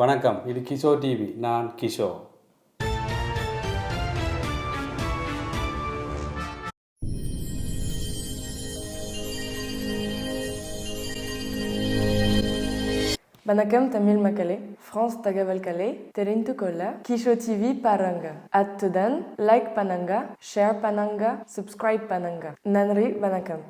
வணக்கம் இது கிஷோ டிவி நான் கிஷோ வணக்கம் தமிழ் மக்களே ஃப்ரான்ஸ் தகவல்களை தெரிந்து கொள்ள கிஷோ டிவி பாருங்க. அத்துடன் லைக் பண்ணுங்க ஷேர் பண்ணுங்க சப்ஸ்கிரைப் பண்ணுங்க. நன்றி வணக்கம்.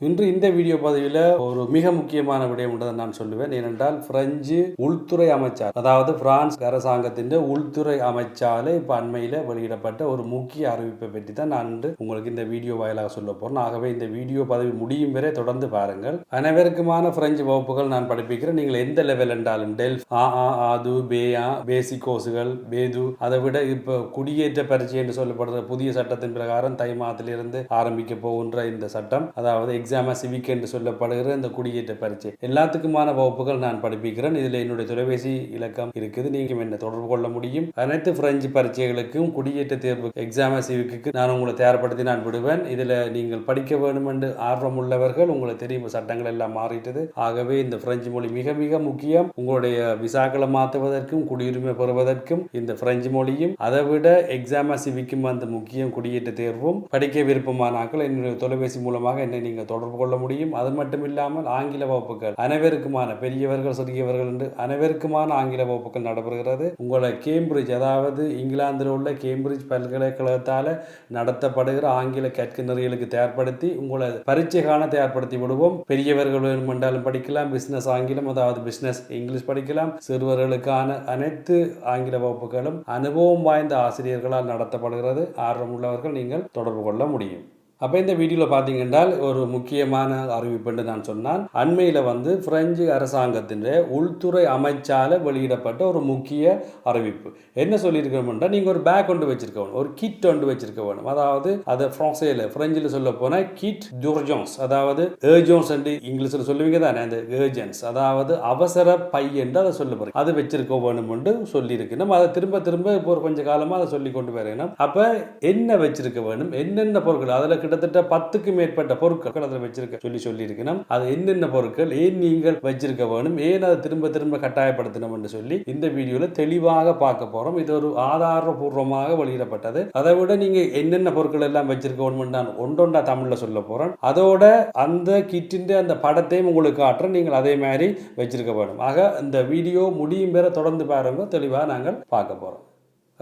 இன்று இந்த வீடியோ பதிவில் ஒரு மிக முக்கியமான விடயம் என்றதை நான் சொல்லுவேன். ஏனென்றால் பிரெஞ்சு உள்துறை அமைச்சர் அதாவது பிரான்ஸ் அரசாங்கத்தின் உள்துறை அமைச்சால் இப்போ அண்மையில் வெளியிடப்பட்ட ஒரு முக்கிய அறிவிப்பை பற்றி தான் நான் இன்று உங்களுக்கு இந்த வீடியோ வாயிலாக சொல்ல போகிறேன் ஆகவே இந்த வீடியோ பதவி முடியும் வரை தொடர்ந்து பாருங்கள். அனைவருக்குமான பிரெஞ்சு வகுப்புகள் நான் படிப்பிக்கிறேன். நீங்கள் எந்த லெவல் என்றாலும் டெல்ஃப் ஆ ஆ ஆது பேயா பேசிக் கோர்ஸுகள் பேது அதை விட இப்போ குடியேற்ற பரீட்சை என்று சொல்லப்படுற புதிய சட்டத்தின் பிரகாரம் தை மாதத்திலிருந்து ஆரம்பிக்க போகின்ற இந்த சட்டம் அதாவது எக்ஸாம சிவிக் என்று சொல்லப்படுகிற இந்த குடியேற்ற பரீட்சை. எல்லாத்துக்குமான வகுப்புகள் நான் படிப்பிக்கிறேன். இதில் என்னுடைய தொலைபேசி இலக்கம் இருக்குது. நீங்கள் என்ன தொடர்பு கொள்ள முடியும். அனைத்து பிரெஞ்சு பரீட்சைகளுக்கும் குடியேற்ற தேர்வு எக்ஸாமா சிவிக்கு நான் உங்களை தயார்படுத்தி நான் விடுவேன். இதில் நீங்கள் படிக்க வேண்டும் என்று ஆர்வம் உள்ளவர்கள் உங்களுக்கு தெரியும் சட்டங்கள் எல்லாம் மாறிட்டது. ஆகவே இந்த பிரெஞ்சு மொழி மிக மிக முக்கியம். உங்களுடைய விசாக்களை மாற்றுவதற்கும் குடியுரிமை பெறுவதற்கும் இந்த பிரெஞ்சு மொழியும் அதை விட எக்ஸாமா சிவிக்கும் அந்த முக்கியம் குடியேற்ற தேர்வும் படிக்க விருப்பமானாக்கள் என்னுடைய தொலைபேசி மூலமாக என்னை நீங்கள் தொடர்பு கொள்ள முடியும். அது மட்டும் இல்லாமல் ஆங்கில வகுப்புகள் அனைவருக்குமான பெரியவர்கள் சிறியவர்கள் என்று அனைவருக்குமான ஆங்கில வகுப்புகள் நடைபெறுகிறது. உங்களை கேம்பிரிட்ஜ் அதாவது இங்கிலாந்தில் உள்ள கேம்பிரிட்ஜ் பல்கலைக்கழகத்தால் நடத்தப்படுகிற ஆங்கில கற்கிணறிகளுக்கு தயார்படுத்தி உங்களை பரீட்சை காண தயார்படுத்தி விடுவோம். பெரியவர்கள் வேணுமென்றாலும் படிக்கலாம் பிசினஸ் ஆங்கிலம் அதாவது பிசினஸ் இங்கிலீஷ் படிக்கலாம். சிறுவர்களுக்கான அனைத்து ஆங்கில வகுப்புகளும் அனுபவம் வாய்ந்த ஆசிரியர்களால் நடத்தப்படுகிறது. ஆர்வம் உள்ளவர்கள் நீங்கள் தொடர்பு கொள்ள முடியும். அப்போ இந்த வீடியோவில் பார்த்தீங்கன்னா ஒரு முக்கியமான அறிவிப்புன்னு நான் சொன்னால் அண்மையில் வந்து பிரெஞ்சு அரசாங்கத்தின் உள்துறை அமைச்சால் வெளியிடப்பட்ட ஒரு முக்கிய அறிவிப்பு. என்ன சொல்லியிருக்கோம்னா நீங்கள் ஒரு பேக் ஒன்று வச்சிருக்க வேணும் ஒரு கிட் ஒன்று வச்சிருக்க வேணும். அதாவது அது ஃப்ரான்ஸையில் ஃப்ரெஞ்சில் சொல்ல போனால் கிட் ஜூர்ஜோன்ஸ் அதாவது ஏர்ஜோன்ஸ் என்று இங்கிலீஷில் சொல்லுவீங்க தானே அந்த ஏர்ஜென்ஸ் அதாவது அவசர பை என்று அதை சொல்ல போகிறேன் அது வச்சிருக்க வேணும் என்று சொல்லியிருக்கணும். அதை திரும்ப திரும்ப இப்போ ஒரு கொஞ்ச காலமாக அதை சொல்லி கொண்டு வரணும் அப்போ என்ன வச்சிருக்க வேணும்? என்னென்ன பொருட்கள்? அதில் கிட்டத்தட்ட பத்துக்கு மேற்பட்ட பொருட்கள் அதில் வச்சிருக்க சொல்லி சொல்லியிருக்கணும். அது என்னென்ன பொருட்கள் ஏன் நீங்கள் வச்சிருக்க வேணும் ஏன் அதை திரும்ப திரும்ப கட்டாயப்படுத்தணும் என்று சொல்லி இந்த வீடியோவில் தெளிவாக பார்க்க போகிறோம் இது ஒரு ஆதாரபூர்வமாக வெளியிடப்பட்டது. அதை விட நீங்கள் என்னென்ன பொருட்கள் எல்லாம் வச்சிருக்க வேணும் நான் ஒன்றொண்டா தமிழில் சொல்ல போகிறேன் அதோட அந்த கிட்டின் அந்த படத்தையும் உங்களுக்கு காட்டுறேன். நீங்கள் அதே மாதிரி வச்சிருக்க வேணும். ஆக இந்த வீடியோ முடியும் பெற தொடர்ந்து பாருங்க. தெளிவாக நாங்கள் பார்க்க போகிறோம்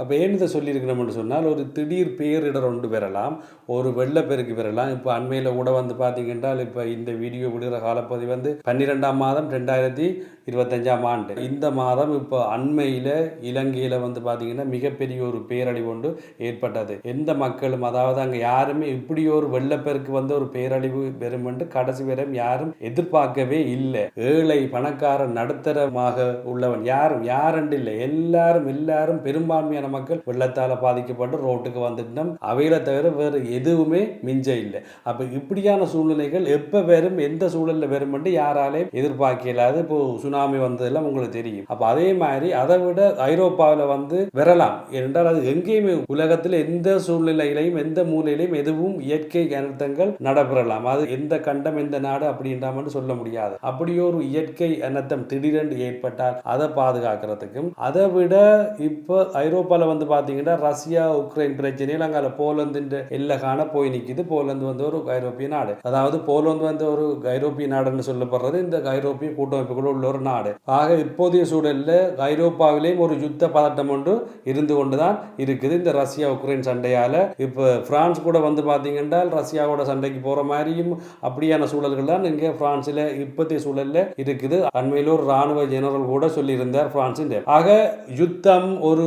அப்போ ஏன் இதை சொல்லியிருக்கிறோம்னு சொன்னால் ஒரு திடீர் பேரிடர் ஒன்று பெறலாம். ஒரு வெள்ளப்பெருக்கு பெறலாம். இப்போ அண்மையில் கூட வந்து பார்த்தீங்கன்னா இப்போ இந்த வீடியோ விடுகிற காலப்பகுதி வந்து பன்னிரெண்டாம் மாதம் ரெண்டாயிரத்தி இருபத்தஞ்சாம் ஆண்டு. இந்த மாதம் இப்போ அண்மையில் இலங்கையில் வந்து பார்த்தீங்கன்னா மிகப்பெரிய ஒரு பேரழிவு ஒன்று ஏற்பட்டது. எந்த மக்களும் அதாவது அங்கே யாருமே இப்படி ஒரு வெள்ளப்பெருக்கு வந்து ஒரு பேரழிவு பெறும் என்று கடைசி வரையும் யாரும் எதிர்பார்க்கவே இல்லை. ஏழை பணக்காரன் நடுத்தரமாக உள்ளவன் யாரும் யாரென்று இல்லை. எல்லாரும் எல்லாரும் பெரும்பான்மையான மக்கள் வெள்ளத்தால் பாதிக்கப்பட்டு ரோட்டுக்கு வந்துட்டோம். அவையில தவிர வேறு எதுவுமே மிஞ்ச இல்லை. அப்போ இப்படியான சூழ்நிலைகள் எப்போ வரும் எந்த சூழலில் வரும் என்று யாராலையும் எதிர்பார்க்க இல்லாது இப்போ சுனாமி வந்ததெல்லாம் உங்களுக்கு தெரியும். அப்போ அதே மாதிரி அதை விட ஐரோப்பாவில் வந்து வரலாம். என்றால் அது எங்கேயுமே உலகத்தில் எந்த சூழ்நிலையிலையும் எந்த மூலையிலையும் எதுவும் இயற்கை அனர்த்தங்கள் நடைபெறலாம். அது எந்த கண்டம் எந்த நாடு அப்படின்றாமன்னு சொல்ல முடியாது. அப்படி ஒரு இயற்கை அனர்த்தம் திடீரென்று ஏற்பட்டால் அதை பாதுகாக்கிறதுக்கும் அதை விட இப்போ ஐரோப்பா போல் வந்து பார்த்தீங்கன்னா ரஷ்யா உக்ரைன் பிரச்சனையில் அங்கே போலந்துன்ற எல்லை காண போய் நிற்கிது போலந்து வந்து ஒரு ஐரோப்பிய நாடு. அதாவது போலந்து வந்து ஒரு ஐரோப்பிய நாடுன்னு சொல்லப்படுறது. இந்த ஐரோப்பிய கூட்டமைப்புக்குள்ள உள்ள ஒரு நாடு. ஆக இப்போதைய சூழலில் ஐரோப்பாவிலேயும் ஒரு யுத்த பதட்டம் ஒன்று இருந்து கொண்டு தான் இருக்குது. இந்த ரஷ்யா உக்ரைன் சண்டையால் இப்போ பிரான்ஸ் கூட வந்து பார்த்தீங்கன்னா ரஷ்யாவோட சண்டைக்கு போகிற மாதிரியும் அப்படியான சூழல்கள் தான் இங்கே பிரான்ஸில் இப்போதைய சூழலில் இருக்குது. அண்மையில் ஒரு ராணுவ ஜெனரல் கூட சொல்லியிருந்தார் பிரான்சின். ஆக யுத்தம் ஒரு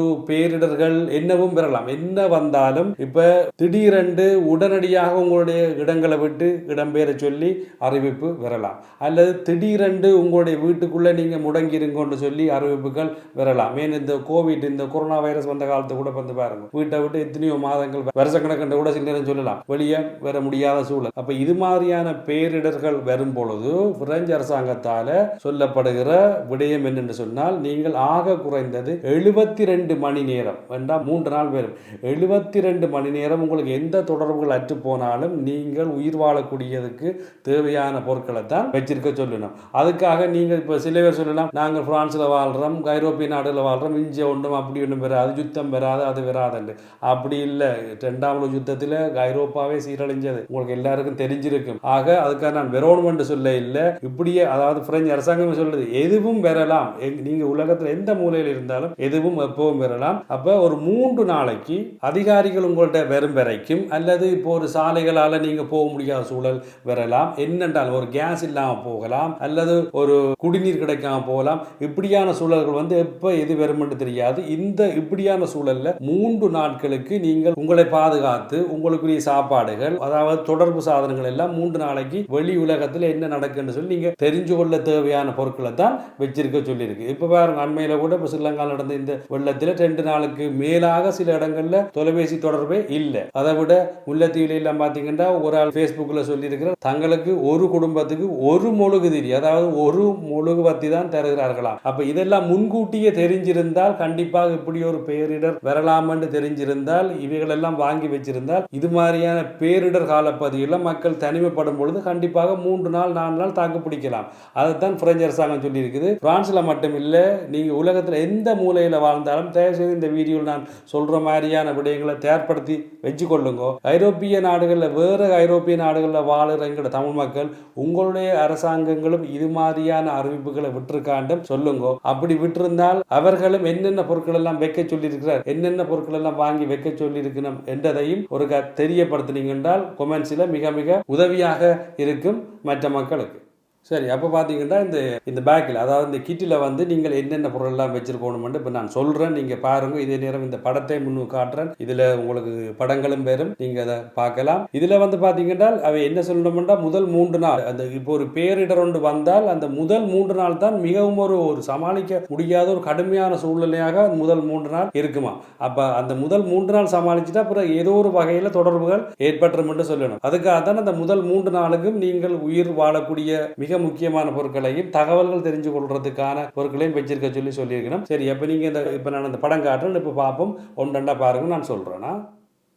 பேரிடர்கள் என்னவும் பெறலாம். என்ன வந்தாலும் இப்ப திடீரென்று உடனடியாக உங்களுடைய இடங்களை விட்டு இடம்பெயர சொல்லி அறிவிப்பு வரலாம் அல்லது திடீரென்று உங்களுடைய வீட்டுக்குள்ள நீங்க முடங்கிருங்கன்னு சொல்லி அறிவிப்புகள் வரலாம் ஏன் இந்த கோவிட் இந்த கொரோனா வைரஸ் வந்த காலத்தை கூட வந்து பாருங்க. வீட்டை விட்டு எத்தனையோ மாதங்கள் வருஷக்கணக்கண்ட கூட சில நேரம் சொல்லலாம். வெளியே வர முடியாத சூழல். அப்ப இது மாதிரியான பேரிடர்கள் வரும் பொழுது பிரெஞ்சு அரசாங்கத்தால சொல்லப்படுகிற விடயம் என்னென்று சொன்னால் நீங்கள் ஆக குறைந்தது எழுபத்தி ரெண்டு மணி நேரம் நேரம். என்றால் மூன்று நாள் வரும் எழுபத்தி ரெண்டு மணி நேரம் உங்களுக்கு எந்த தொடர்புகள் அற்று போனாலும் நீங்கள் உயிர் வாழக்கூடியதுக்கு தேவையான பொருட்களை தான் வச்சிருக்க சொல்லணும். அதுக்காக நீங்கள் இப்போ சில பேர் சொல்லலாம் நாங்கள் ஃப்ரான்ஸில் வாழ்கிறோம் ஐரோப்பிய நாடுகளில் வாழ்கிறோம் இஞ்சி ஒன்றும் அப்படி ஒன்றும் வராது யுத்தம் வராது அது வராதுண்டு அப்படி இல்லை. ரெண்டாம் உலக யுத்தத்தில் ஐரோப்பாவே சீரழிஞ்சது. உங்களுக்கு எல்லாருக்கும் தெரிஞ்சிருக்கும். ஆக அதுக்காக நான் வெரோன்மெண்ட் சொல்ல இல்லை. இப்படியே அதாவது பிரெஞ்சு அரசாங்கம் சொல்லுது எதுவும் பெறலாம். நீங்கள் உலகத்தில் எந்த மூலையில் இருந்தாலும் எதுவும் எப்பவும் பெறலாம். அப்போ ஒரு மூன்று நாளைக்கு அதிகாரிகள் உங்கள்ட்ட வெறும் வரைக்கும் அல்லது இப்போ ஒரு சாலைகளால் நீங்கள் போக முடியாத சூழல் வரலாம் என்னென்றால் ஒரு கேஸ் இல்லாமல் போகலாம் அல்லது ஒரு குடிநீர் கிடைக்காம போகலாம் இப்படியான சூழல்கள் வந்து எப்போ எது வரும்னு தெரியாது. இந்த இப்படியான சூழலில் மூன்று நாட்களுக்கு நீங்கள் உங்களை பாதுகாத்து உங்களுக்குரிய சாப்பாடுகள் அதாவது தொடர்பு சாதனங்கள் எல்லாம் மூன்று நாளைக்கு வெளி உலகத்தில் என்ன நடக்குன்னு சொல்லி நீங்கள் தெரிஞ்சு கொள்ள தேவையான பொருட்களை தான் வச்சிருக்க சொல்லியிருக்கு. இப்போ பாருங்க அண்மையில் கூட இப்போ ஸ்ரீலங்காவில் நடந்த இந்த வெள்ளத்தில் ரெண்டு நாளுக்கு மேலாக சில இடங்கள்ல தொலைபேசி தொடர்பே இல்லை. அதை விட முல்லைத்தீவுல எல்லாம் பாத்தீங்கன்னா ஒரு ஆள் ஃபேஸ்புக்கில் சொல்லியிருக்கிற தங்களுக்கு ஒரு குடும்பத்துக்கு ஒரு முழுகு திரி அதாவது ஒரு மொழுகு பத்தி தான் தருகிறார்களாம். அப்ப இதெல்லாம் முன்கூட்டியே தெரிஞ்சிருந்தால் கண்டிப்பாக இப்படி ஒரு பேரிடர் வரலாமென்று தெரிஞ்சிருந்தால் இவைகளெல்லாம் வாங்கி வச்சிருந்தால் இது மாதிரியான பேரிடர் காலப்பகுதியில் மக்கள் தனிமைப்படும் பொழுது கண்டிப்பாக மூன்று நாள் நாலு நாள் தாக்கு பிடிக்கலாம். அதைத்தான் பிரெஞ்சு அரசாங்கம் சொல்லியிருக்குது. பிரான்ஸ்ல மட்டும் இல்லை நீங்க உலகத்தில் எந்த மூலையில் வாழ்ந்தாலும் தயவுசெய்து இந்த வீடியோவில் நான் சொல்ற மாதிரியான விடயங்களை தயார்படுத்தி வச்சுக்கொள்ளுங்க. ஐரோப்பிய நாடுகளில் வேறு ஐரோப்பிய நாடுகளில் வாழ்கிற எங்களோட தமிழ் மக்கள் உங்களுடைய அரசாங்கங்களும் இது மாதிரியான அறிவிப்புகளை விட்டுருக்காண்டும் சொல்லுங்க. அப்படி விட்டிருந்தால் அவர்களும் என்னென்ன பொருட்கள் எல்லாம் வைக்க சொல்லியிருக்கிறார் என்னென்ன பொருட்கள் எல்லாம் வாங்கி வைக்க சொல்லியிருக்கணும் என்றதையும் ஒரு க- தெரியப்படுத்தினீங்க என்றால் கொமெண்ட்ஸில் மிக மிக உதவியாக இருக்கும் மற்ற மக்களுக்கு. சரி அப்போ பார்த்தீங்கன்னா இந்த இந்த பேக்கில் அதாவது இந்த கிட்டில் வந்து நீங்கள் என்னென்ன பொருளெல்லாம் வச்சிருக்கணும்னு இப்போ நான் சொல்கிறேன் நீங்கள் பாருங்கள் இதே நேரம் இந்த படத்தை முன்னு காட்டுறேன். இதில் உங்களுக்கு படங்களும் பேரும் நீங்கள் அதை பார்க்கலாம். இதில் வந்து பார்த்தீங்கன்னா அவை என்ன சொல்லணும்னா முதல் மூன்று நாள் அந்த இப்போ ஒரு பேரிடர் ஒன்று வந்தால் அந்த முதல் மூன்று நாள் தான் மிகவும் ஒரு ஒரு சமாளிக்க முடியாத ஒரு கடுமையான சூழ்நிலையாக முதல் மூன்று நாள் இருக்குமா? அப்போ அந்த முதல் மூன்று நாள் சமாளிச்சுட்டா அப்புறம் ஏதோ ஒரு வகையில் தொடர்புகள் ஏற்பட்டுரும் சொல்லணும். அதுக்காக தான் அந்த முதல் மூன்று நாளுக்கும் நீங்கள் உயிர் வாழக்கூடிய மிக மிக முக்கியமான பொருட்களையும் தகவல்கள் தெரிஞ்சு கொள்றதுக்கான பொருட்களையும் வச்சிருக்க சொல்லி சொல்லியிருக்கணும். சரி எப்போ நீங்கள் இந்த இப்போ நான் அந்த படம் காட்டுறேன் இப்போ பார்ப்போம் ஒன்றண்டா பாருங்க நான் சொல்கிறேன்னா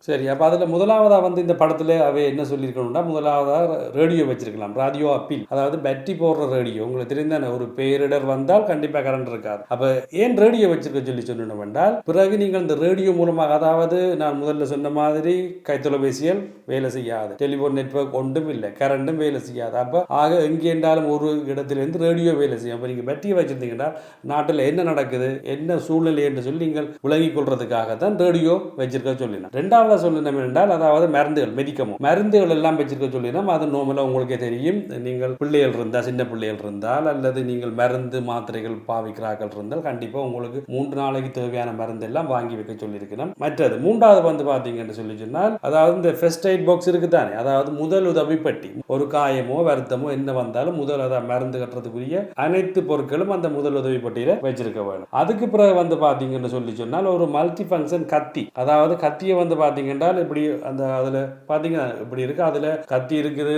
சரி அப்போ அதில் முதலாவதாக வந்து இந்த படத்தில் அவை என்ன சொல்லியிருக்கணும்னா முதலாவதாக ரேடியோ வச்சிருக்கலாம் ராடியோ அப்பீல் அதாவது பேட்டரி போடுற ரேடியோ உங்களுக்கு தெரிந்தானே ஒரு பேரிடர் வந்தால் கண்டிப்பாக கரண்ட் இருக்காது. அப்போ ஏன் ரேடியோ வச்சிருக்க சொல்லி சொல்லணும் என்றால் பிறகு நீங்கள் இந்த ரேடியோ மூலமாக அதாவது நான் முதல்ல சொன்ன மாதிரி கைத்தொலைபேசியல் வேலை செய்யாது. டெலிஃபோன் நெட்வொர்க் ஒன்றும் இல்லை கரண்ட்டும் வேலை செய்யாது. அப்போ ஆக எங்கே என்றாலும் ஒரு இடத்துலேருந்து ரேடியோ வேலை செய்யும். அப்போ நீங்கள் பேட்டரியை வச்சுருந்தீங்கன்னா நாட்டில் என்ன நடக்குது என்ன சூழ்நிலை என்று சொல்லி நீங்கள் விளங்கிக் கொள்றதுக்காக தான் ரேடியோ வச்சிருக்க ரெண்டாவது ரெண்டாவதாக சொல்லணும் என்றால் அதாவது மருந்துகள் மெடிக்கமோ மருந்துகள் எல்லாம் வச்சிருக்க சொல்லினோம் அது நோமில் உங்களுக்கே தெரியும். நீங்கள் பிள்ளைகள் இருந்தால் சின்ன பிள்ளைகள் இருந்தால் அல்லது நீங்கள் மருந்து மாத்திரைகள் பாவிக்கிறார்கள் இருந்தால் கண்டிப்பாக உங்களுக்கு மூன்று நாளைக்கு தேவையான மருந்து எல்லாம் வாங்கி வைக்க சொல்லியிருக்கணும் மற்றது மூன்றாவது வந்து பார்த்தீங்கன்னு சொல்லி சொன்னால் அதாவது இந்த ஃபெஸ்ட் எய்ட் பாக்ஸ் இருக்கு தானே அதாவது முதல் உதவி பெட்டி. ஒரு காயமோ வருத்தமோ என்ன வந்தாலும் முதல் அதாவது மருந்து கட்டுறதுக்குரிய அனைத்து பொருட்களும் அந்த முதல் உதவி பட்டியில் வச்சிருக்க வேணும். அதுக்கு பிறகு வந்து பார்த்தீங்கன்னு சொல்லி சொன்னால் ஒரு மல்டி ஃபங்க்ஷன் கத்தி. அதாவது கத்தியை வந்து என்றால் இப்படி அந்த அதில் பார்த்தீங்கன்னா இப்படி இருக்கு. அதில் கத்தி இருக்குது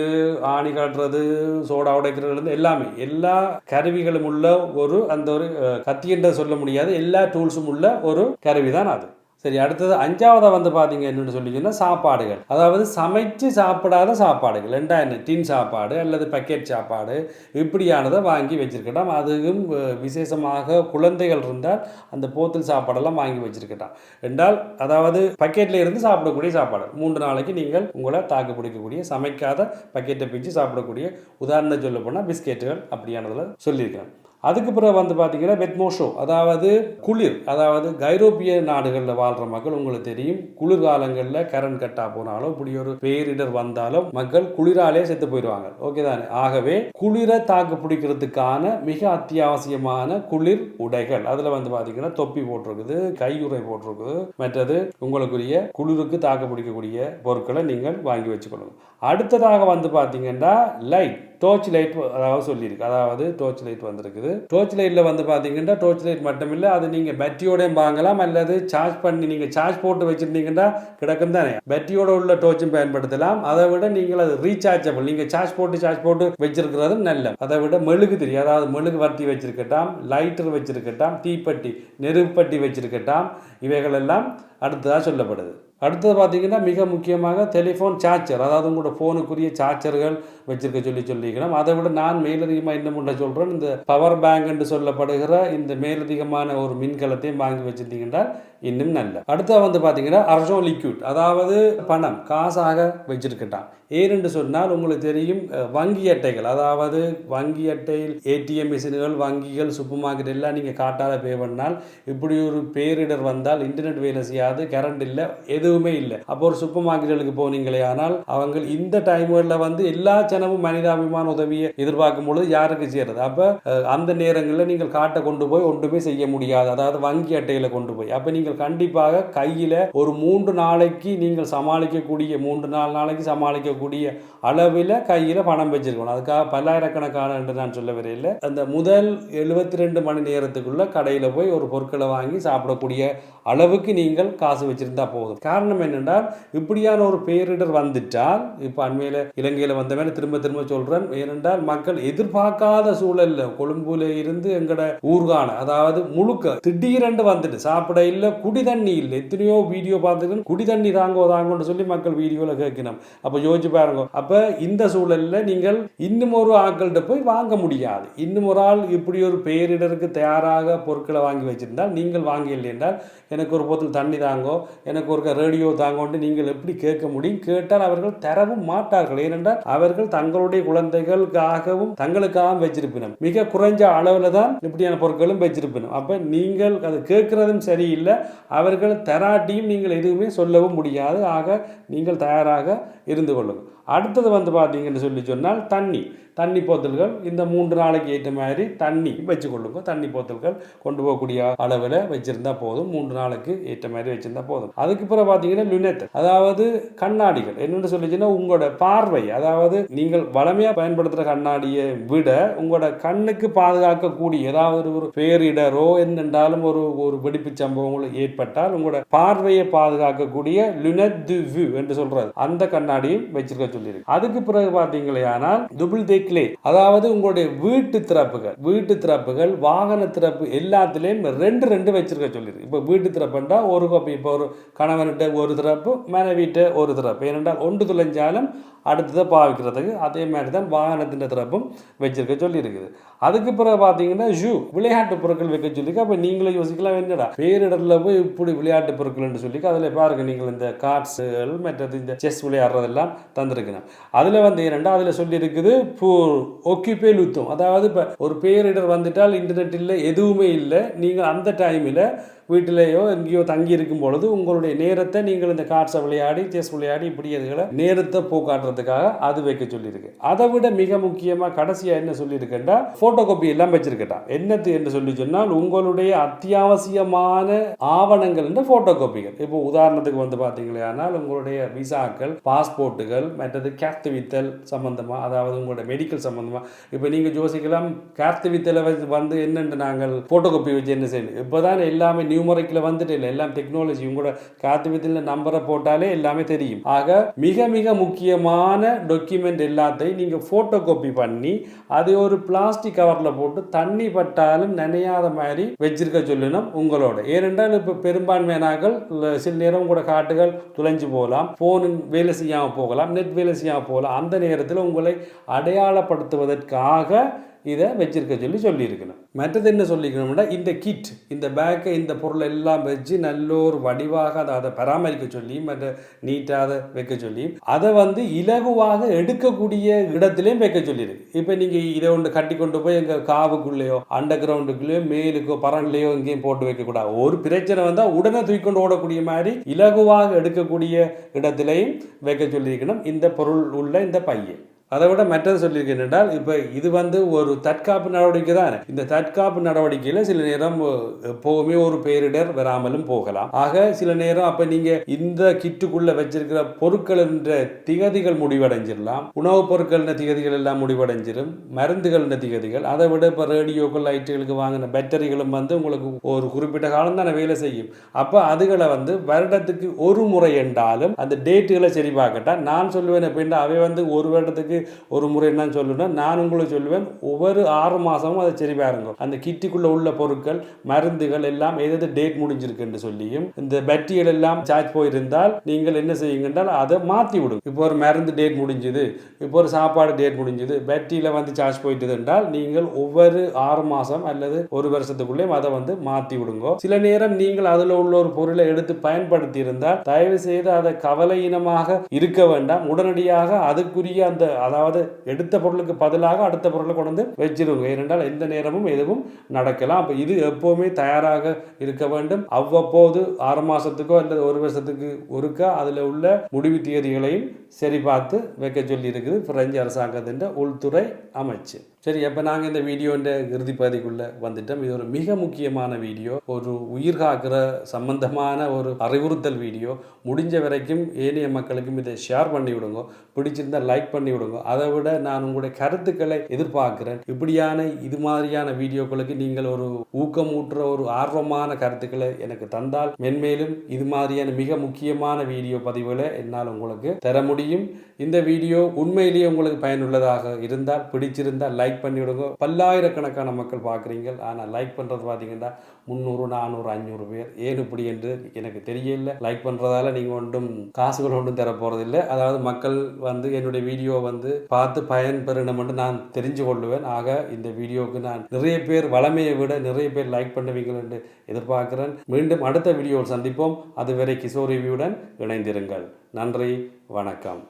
ஆணி காட்டுறது சோடா உடைக்கிறதுலேருந்து எல்லாமே எல்லா கருவிகளும் உள்ள ஒரு அந்த ஒரு கத்தி என்ற சொல்ல முடியாது. எல்லா டூல்ஸும் உள்ள ஒரு கருவி தான் அது. சரி அடுத்தது அஞ்சாவதாக வந்து பார்த்தீங்க என்னென்னு சொல்லிங்கன்னா சாப்பாடுகள். அதாவது சமைச்சு சாப்பிடாத சாப்பாடுகள். ரெண்டா என்ன? டின் சாப்பாடு அல்லது பக்கெட் சாப்பாடு. இப்படியானதை வாங்கி வச்சுருக்கட்டாம். அதுவும் விசேஷமாக குழந்தைகள் இருந்தால் அந்த போத்தல் சாப்பாடெல்லாம் வாங்கி வச்சிருக்கட்டாம். என்றால் அதாவது பக்கெட்டில் இருந்து சாப்பிடக்கூடிய சாப்பாடு. மூன்று நாளைக்கு நீங்கள் உங்களை தாக்கு பிடிக்கக்கூடிய சமைக்காத பக்கெட்டை பிச்சு சாப்பிடக்கூடிய உதாரணம் சொல்ல போனால் பிஸ்கெட்டுகள் அப்படியானதில் சொல்லியிருக்கிறேன். அதுக்கு பிறகு வந்து பார்த்தீங்கன்னா வெத்மோஷோ அதாவது குளிர் அதாவது ஐரோப்பிய நாடுகளில் வாழ்கிற மக்கள் உங்களுக்கு தெரியும். குளிர்காலங்களில் கரண்ட் கட்டா போனாலும் இப்படி ஒரு பேரிடர் வந்தாலும் மக்கள் குளிராலே செத்து போயிடுவாங்க. ஓகே தானே? ஆகவே குளிரை தாக்கு பிடிக்கிறதுக்கான மிக அத்தியாவசியமான குளிர் உடைகள். அதில் வந்து பார்த்தீங்கன்னா தொப்பி போட்டிருக்குது கையுறை போட்டிருக்குது. மற்றது உங்களுக்குரிய குளிருக்கு தாக்கு பிடிக்கக்கூடிய பொருட்களை நீங்கள் வாங்கி வச்சுக்கணும் அடுத்ததாக வந்து பார்த்தீங்கன்னா லைட். டோர்ச் லைட் அதாவது சொல்லியிருக்கு. அதாவது டோர்ச் லைட் வந்திருக்குது. டோர்ச் லைட்டில் வந்து பார்த்தீங்கன்னா டோர்ச் லைட் மட்டும் இல்லை அது நீங்கள் பேட்டரியோடையும் வாங்கலாம் அல்லது சார்ஜ் பண்ணி நீங்கள் சார்ஜ் போட்டு வச்சுருந்தீங்கன்னா கிடக்கும் தானே. பேட்டரியோட உள்ள டோர்ச்சும் பயன்படுத்தலாம். அதை விட நீங்கள் அது ரீசார்ஜபிள் நீங்கள் சார்ஜ் போட்டு சார்ஜ் போட்டு வச்சிருக்கிறதும் நல்ல அதை விட மெழுகு தெரியும். அதாவது மெழுகு வர்த்தி வச்சிருக்கட்டாம் லைட்டர் வச்சிருக்கட்டாம் தீப்பெட்டி நெருப்பட்டி வச்சிருக்கட்டாம் இவைகள் எல்லாம் அடுத்ததாக சொல்லப்படுது. அடுத்தது பார்த்தீங்கன்னா மிக முக்கியமாக டெலிஃபோன் சார்ஜர் அதாவது உங்களோட ஃபோனுக்குரிய சார்ஜர்கள் வச்சிருக்க சொல்லி சொல்லிக்கணும் அதை விட நான் மேலதிகமாக என்ன பண்ண சொல்கிறேன் இந்த பவர் பேங்க் என்று சொல்லப்படுகிற இந்த மேலதிகமான ஒரு மின்கலத்தையும் வாங்கி வச்சுருந்தீங்கன்னா இன்னும் நல்ல. அடுத்தது வந்து பார்த்தீங்கன்னா அர்ஜோ லிக்யூட் அதாவது பணம் காசாக வச்சிருக்கிட்டான் ஏனென்று சொன்னால் உங்களுக்கு தெரியும் வங்கி அட்டைகள் அதாவது வங்கி அட்டையில் ஏடிஎம் மிஷின்கள் வங்கிகள் சூப்பர் மார்க்கெட் எல்லாம் நீங்கள் காட்டாத பே பண்ணால் இப்படி ஒரு பேரிடர் வந்தால் இன்டர்நெட் வேலை செய்யாது கரண்ட் இல்லை எதுவுமே இல்லை. அப்போ ஒரு சூப்பர் மார்க்கெட்டுகளுக்கு போனீங்களே ஆனால் அவங்க இந்த டைம்களில் வந்து எல்லா ஜனமும் மனிதாபிமான உதவியை எதிர்பார்க்கும் பொழுது யாருக்கு செய்யறது? அப்போ அந்த நேரங்களில் நீங்கள் காட்டை கொண்டு போய் ஒன்றுமே செய்ய முடியாது. அதாவது வங்கி அட்டையில் கொண்டு போய். அப்போ நீங்கள் கண்டிப்பாக கையில் ஒரு மூன்று நாளைக்கு நீங்கள் சமாளிக்கக்கூடிய மூன்று நாலு நாளைக்கு சமாளிக்கக்கூடிய அளவில் கையில் பணம் வச்சிருக்கணும். அதுக்காக பல்லாயிரக்கணக்கான என்று நான் சொல்ல வரையில் அந்த முதல் எழுபத்தி ரெண்டு மணி நேரத்துக்குள்ள கடையில் போய் ஒரு பொருட்களை வாங்கி சாப்பிடக்கூடிய அளவுக்கு நீங்கள் காசு வச்சிருந்தா போதும். காரணம் என்னென்றால் இப்படியான ஒரு பேரிடர் வந்துட்டால் இப்போ அண்மையில் இலங்கையில் வந்த மேலே திரும்ப திரும்ப சொல்கிறேன் ஏனென்றால் மக்கள் எதிர்பார்க்காத சூழல்ல கொழும்புல இருந்து எங்களோட ஊர்கான அதாவது முழுக்க திடீரென்று வந்துட்டு சாப்பிட இல்லை குடி தண்ணி இல்லை. எத்தனையோ வீடியோ பார்த்துக்கணும் குடி தண்ணி தாங்கோ தாங்கோன்னு சொல்லி மக்கள் வீடியோவில் கேட்கணும் அப்போ யோசிச்சு பாருங்க. அப்போ இந்த சூழலில் நீங்கள் இன்னும் ஒரு ஆட்கள்கிட்ட போய் வாங்க முடியாது. இன்னும் ஒரு ஆள் இப்படி ஒரு பேரிடருக்கு தயாராக பொருட்களை வாங்கி வச்சுருந்தால் நீங்கள் வாங்கவில்லை என்றால் எனக்கு ஒரு போத்தல் தண்ணி தாங்கோ எனக்கு ஒரு ரேடியோ தாங்கோன்ட்டு நீங்கள் எப்படி கேட்க முடியும்? கேட்டால் அவர்கள் தரவும் மாட்டார்கள். ஏனென்றால் அவர்கள் தங்களுடைய குழந்தைகளுக்காகவும் தங்களுக்காகவும் வச்சிருப்பினும். மிக குறைஞ்ச அளவில் தான் இப்படியான பொருட்களும் வச்சிருப்பினும். அப்போ நீங்கள் அது கேட்கறதும் சரியில்லை. அவர்கள் தராட்டியும் நீங்கள் எதுவுமே சொல்லவும் முடியாது. ஆக நீங்கள் தயாராக இருந்து கொள்ளுங்கள். அடுத்தது வந்து பார்த்தீங்கன்னு சொல்லி சொன்னால் தண்ணி. தண்ணி போத்தல்கள் இந்த மூன்று நாளைக்கு ஏற்ற மாதிரி தண்ணி வச்சு கொள்ளுங்க தண்ணி போத்தல்கள் கொண்டு போகக்கூடிய அளவில் வச்சுருந்தா போதும். மூன்று நாளுக்கு ஏற்ற மாதிரி வச்சுருந்தா போதும். அதுக்கு பிறகு பார்த்தீங்கன்னா லுனெட் அதாவது கண்ணாடிகள். என்னென்னு சொல்லிச்சுன்னா உங்களோட பார்வை அதாவது நீங்கள் வளமையாக பயன்படுத்துகிற கண்ணாடியை விட உங்களோட கண்ணுக்கு பாதுகாக்கக்கூடிய ஏதாவது ஒரு பேரிடரோ என்னென்றாலும் ஒரு ஒரு வெடிப்பு சம்பவங்கள் ஏற்பட்டால் உங்களோட பார்வையை பாதுகாக்கக்கூடிய லுனெட் வியூ என்று சொல்கிறது அந்த கண்ணாடியும் வச்சிருக்க சொல்லியிருக்கு. அதுக்கு பிறகு பார்த்தீங்களே ஆனால் துபிள் வெஹிக்கிளே அதாவது உங்களுடைய வீட்டு திறப்புகள் வீட்டு திறப்புகள் வாகன திறப்பு எல்லாத்துலேயும் ரெண்டு ரெண்டு வச்சிருக்க சொல்லியிருக்கு இப்போ வீட்டு திறப்புண்டா ஒரு கோப்பி இப்போ ஒரு கணவன்கிட்ட ஒரு திறப்பு மனைவிட்ட ஒரு திறப்பு. ஏனென்றால் ஒன்று துளைஞ்சாலும் அடுத்ததை பாவிக்கிறதுக்கு அதே மாதிரி தான் வாகனத்தின் திறப்பும் வச்சிருக்க சொல்லியிருக்குது. அதுக்கு பிறகு பார்த்தீங்கன்னா ஷூ விளையாட்டு பொருட்கள் வைக்க சொல்லிக்க அப்போ நீங்களே யோசிக்கலாம் என்னடா? பேரிடரில் போய் இப்படி விளையாட்டு பொருட்கள்னு சொல்லி அதில் பாருங்க நீங்கள் இந்த கார்ட்ஸுகள் மற்றது இந்த செஸ் விளையாடுறதெல்லாம் தந்திருக்கணும். அதில் வந்து என்னென்னா அதில் சொல்லியிருக்குது ஒக்கிபே லுத்தம் அதாவது இப்போ ஒரு பேரிடர் வந்துட்டால் இன்டர்நெட் இல்லை எதுவுமே இல்லை. நீங்கள் அந்த டைமில் வீட்டிலேயோ எங்கேயோ தங்கி இருக்கும் பொழுது உங்களுடைய நேரத்தை நீங்கள் இந்த கார்ட்ஸை விளையாடி செஸ் விளையாடி இப்படி இதுகளை நேரத்தை போக்காட்டுறதுக்காக அது வைக்க சொல்லியிருக்கு. அதை விட மிக முக்கியமாக கடைசியாக என்ன சொல்லியிருக்கேன்டா ஃபோட்டோ காப்பி எல்லாம் வச்சிருக்கட்டான் என்னது என்று சொல்லி சொன்னால் உங்களுடைய அத்தியாவசியமான ஆவணங்கள் என்ற ஃபோட்டோ காப்பிகள் இப்போ உதாரணத்துக்கு வந்து பார்த்தீங்களே ஆனால் உங்களுடைய விசாக்கள் பாஸ்போர்ட்டுகள் மற்றது கேர்த்து வித்தல் சம்பந்தமாக அதாவது உங்களுடைய மெடிக்கல் சம்பந்தமாக இப்போ நீங்கள் யோசிக்கலாம் கேர்த்து வித்தலை வச்சு வந்து என்னென்று நாங்கள் ஃபோட்டோ காப்பி வச்சு என்ன செய்யணும்? இப்போ தான் எல்லாமே நியூமரிக்கில் வந்துட்டு இல்லை. எல்லாம் டெக்னாலஜி உங்களோட கேர்த்து நம்பரை போட்டாலே எல்லாமே தெரியும். ஆக மிக மிக முக்கியமான டாக்குமெண்ட் எல்லாத்தையும் நீங்கள் ஃபோட்டோ காப்பி பண்ணி அது ஒரு பிளாஸ்டிக் கவரில் போட்டு தண்ணி பட்டாலும் நினையாத மாதிரி வச்சிருக்க சொல்லணும் உங்களோட. ஏனென்றால் இப்போ பெரும்பான்மையானாக்கள் சில நேரம் கூட காட்டுகள் துளைஞ்சு போகலாம் ஃபோன் வேலை செய்யாமல் போகலாம் நெட் வேலை செய்யாமல் போகலாம். அந்த நேரத்தில் உங்களை அடையாளப்படுத்துவதற்காக இதை வச்சிருக்க சொல்லி சொல்லியிருக்கணும். மற்றது என்ன சொல்லிக்கணும்னா இந்த கிட் இந்த பேக்கை இந்த பொருள் எல்லாம் வச்சு நல்ல ஒரு வடிவாக அதை அதை பராமரிக்க சொல்லி மற்ற நீட்டாக அதை வைக்க சொல்லி அதை வந்து இலகுவாக எடுக்கக்கூடிய இடத்துலையும் வைக்க சொல்லியிருக்கு. இப்போ நீங்கள் இதை ஒன்று கட்டி கொண்டு போய் எங்கள் காவுக்குள்ளேயோ அண்டர் கிரவுண்டுக்குள்ளேயோ மேலுக்கோ பரன்லேயோ எங்கேயும் போட்டு வைக்கக்கூடாது ஒரு பிரச்சனை வந்தால் உடனே தூக்கி கொண்டு ஓடக்கூடிய மாதிரி இலகுவாக எடுக்கக்கூடிய இடத்துலையும் வைக்க சொல்லியிருக்கணும். இந்த பொருள் உள்ள இந்த பையன். அதை விட மற்றது சொல்லியிருக்கேன் என்றால் இப்போ இது வந்து ஒரு தற்காப்பு நடவடிக்கை தான். இந்த தற்காப்பு நடவடிக்கையில் சில நேரம் எப்போவுமே ஒரு பேரிடர் வராமலும் போகலாம். ஆக சில நேரம் அப்போ நீங்கள் இந்த கிட்டுக்குள்ளே வச்சிருக்கிற பொருட்கள் என்ற திகதிகள் முடிவடைஞ்சிடலாம். உணவுப் பொருட்கள் திகதிகள் எல்லாம் முடிவடைஞ்சிடும். மருந்துகள் திகதிகள். அதை விட இப்போ ரேடியோக்கள் லைட்டுகளுக்கு வாங்கின பேட்டரிகளும் வந்து உங்களுக்கு ஒரு குறிப்பிட்ட காலம் தானே வேலை செய்யும். அப்போ அதுகளை வந்து வருடத்துக்கு ஒரு முறை என்றாலும் அந்த டேட்டுகளை சரி பார்க்கட்டா நான் சொல்லுவேன் எப்படின்னா அவை வந்து ஒரு வருடத்துக்கு ஒரு முறை என்ன சொல்லுன்னா நான் உங்களுக்கு சொல்லுவேன் ஒவ்வொரு ஆறு மாதமும் அதை சரி பாருங்க. அந்த கிட்டிக்குள்ளே உள்ள பொருட்கள் மருந்துகள் எல்லாம் எதாவது டேட் முடிஞ்சிருக்குன்னு சொல்லியும் இந்த பேட்டரிகள் எல்லாம் சார்ஜ் போயிருந்தால் நீங்கள் என்ன செய்யுங்க என்றால் அதை மாற்றி விடுங்க. இப்போ ஒரு மருந்து டேட் முடிஞ்சுது இப்போ ஒரு சாப்பாடு டேட் முடிஞ்சுது பேட்டரியில் வந்து சார்ஜ் போயிட்டது என்றால் நீங்கள் ஒவ்வொரு ஆறு மாதம் அல்லது ஒரு வருஷத்துக்குள்ளேயும் அதை வந்து மாற்றி விடுங்க. சில நேரம் நீங்கள் அதில் உள்ள ஒரு பொருளை எடுத்து பயன்படுத்தி இருந்தால் தயவு செய்து அதை கவலையினமாக இருக்க வேண்டாம். உடனடியாக அதுக்குரிய அந்த அதாவது எடுத்த பொருளுக்கு பதிலாக அடுத்த பொருளை கொண்டு வந்து வச்சிருங்க. ஏனென்றால் எந்த நேரமும் எதுவும் நடக்கலாம். அப்போ இது எப்போவுமே தயாராக இருக்க வேண்டும். அவ்வப்போது ஆறு மாதத்துக்கோ அல்லது ஒரு வருஷத்துக்கு ஒருக்கா அதில் உள்ள முடிவு தேதிகளையும் சரி பார்த்து வைக்க சொல்லி இருக்குது பிரெஞ்சு அரசாங்கத்தின் உள்துறை அமைச்சு. சரி அப்போ நாங்கள் இந்த வீடியோன்ற இறுதிப்பகுதிக்குள்ளே வந்துட்டோம். இது ஒரு மிக முக்கியமான வீடியோ. ஒரு உயிர் காக்கிற சம்பந்தமான ஒரு அறிவுறுத்தல் வீடியோ. முடிஞ்ச வரைக்கும் ஏனைய மக்களுக்கும் இதை ஷேர் பண்ணி விடுங்க. பிடிச்சிருந்தால் லைக் பண்ணி விடுங்க. அதை விட நான் உங்களுடைய கருத்துக்களை எதிர்பார்க்குறேன். இப்படியான இது மாதிரியான வீடியோக்களுக்கு நீங்கள் ஒரு ஊக்கமூட்டுற ஒரு ஆர்வமான கருத்துக்களை எனக்கு தந்தால் மென்மேலும் இது மாதிரியான மிக முக்கியமான வீடியோ பதிவுகளை என்னால் உங்களுக்கு தர முடியும். இந்த வீடியோ உண்மையிலேயே உங்களுக்கு பயனுள்ளதாக இருந்தால் பிடிச்சிருந்தால் லைக் பண்ணி விடுங்க. பல்லாயிரக்கணக்கான மக்கள் பார்க்குறீங்க. ஆனால் லைக் பண்ணுறது பார்த்தீங்கன்னா முந்நூறு நானூறு அஞ்சூறு பேர். ஏன் இப்படி என்று எனக்கு தெரியல லைக் பண்ணுறதால நீங்கள் ஒன்றும் காசுகள் ஒன்றும் தர போகிறதில்லை அதாவது மக்கள் வந்து என்னுடைய வீடியோ வந்து பார்த்து பயன்பெறணும் என்று நான் தெரிஞ்சு கொள்ளுவேன். ஆக இந்த வீடியோவுக்கு நான் நிறைய பேர் வளமையை விட நிறைய பேர் லைக் பண்ணுவீங்கள் என்று எதிர்பார்க்கிறேன். மீண்டும் அடுத்த வீடியோவில் சந்திப்போம். அதுவரை கிஷோர் ரிவியுடன் இணைந்திருங்கள். நன்றி வணக்கம்.